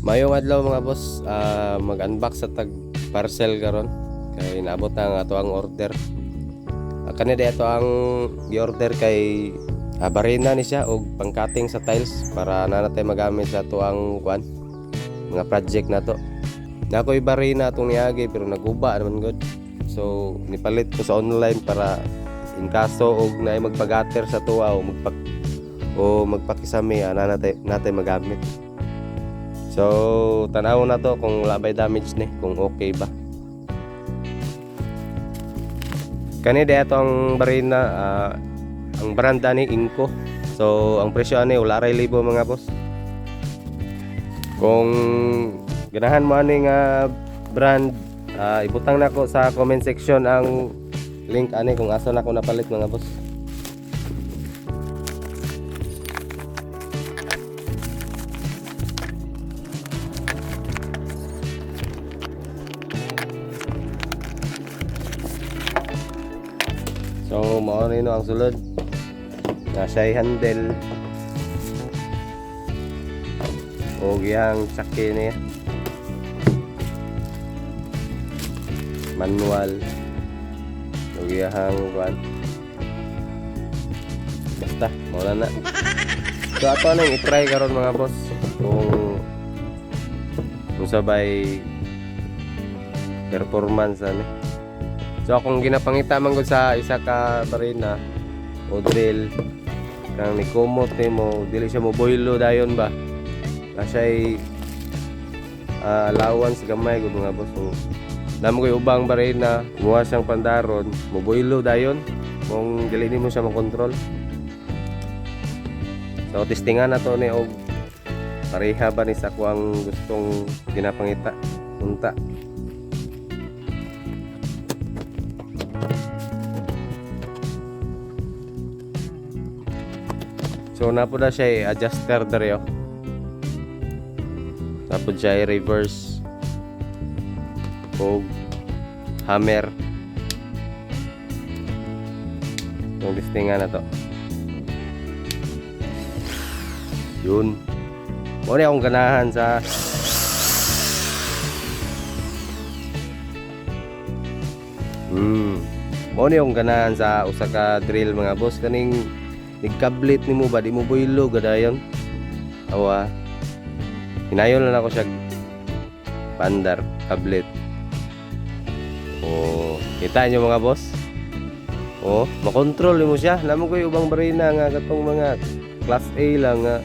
Mayong adlaw mga boss, ah, mag-unbox sa tag parcel karon kay naabot na ang ato ang order. Uh, kanina ito ang i-order kay ah, barina ni siya og pangkating sa tiles para na natay magamit sa ato ang kwan mga project na to. Na ako'y barina atong niagi pero naguba naman good. So nipalit ko sa online para in kaso og naay magpagater sa tuwa o magpak o magpakisami ana natay natay magamit. So, tanaw na to kung wala ba'y damage ni, kung okay ba. Kani de ato ang barina, ah, ang brand ni Inco. So, ang presyo ani wala ray libo mga boss. Kung ganahan mo ani nga brand, ah, ibutang nako sa comment section ang link ani kung asa na ko napalit mga boss. So, mao yun ang sulod. Nasa handle. O giyang saki niya. Manual. O giyang kwan. Basta, mao na na. So, ato na yung itry karon mga boss. Kung kung sabay performance ano. So akong ginapangita man sa isa ka barina o drill kang ni kumot nimo dili siya mo boilo dayon ba. Na siya'y ah, allowance gamay gud mga boss. So, namo koy ubang barina, muha siyang pandaron, mo boilo dayon kung dili nimo siya makontrol. So testingan na to ni og pareha ba ni sa ako ang gustong ginapangita. Unta. So napo na siya eh, adjuster dere oh. Napo siya eh, reverse. O hammer. Yung listingan na to. Yun. Muna akong ganahan sa Hmm. Muna akong ganahan sa usa ka drill mga boss kaning nigkablit nimo ba? Di mo boilo gadayon awa. Hinayon lang ako siya. Pandar kablit. Oh kita nyo mga boss? Oh makontrol nimo siya. Namo ko ubang barina nga katong mga class A lang nga.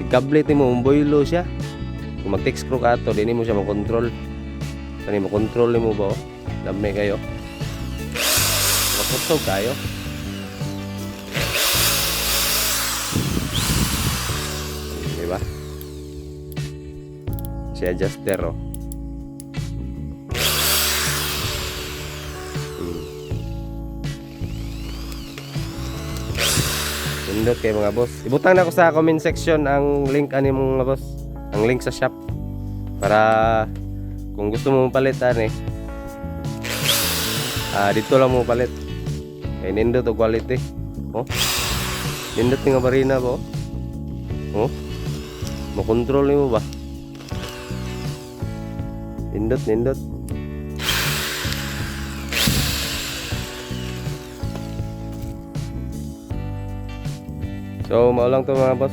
Nigkablit nimo boilo siya. Kung mag text screw ka to di nimo siya makontrol. Kani makontrol nimo ba oh? Dami kayo. Makutsog kayo Si adjuster, oh. Hmm. Pindot kay mga boss. Ibutang na ko sa comment section ang link ani mga boss. Ang link sa shop. Para kung gusto mo palitan eh. Ah, dito lang mo palit. Kay nindot og quality. Oh. Nindot nga barina ba. Oh. Makontrol mo ba? Nindot, nindot. So, maulang to mga boss.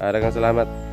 Aragang salamat.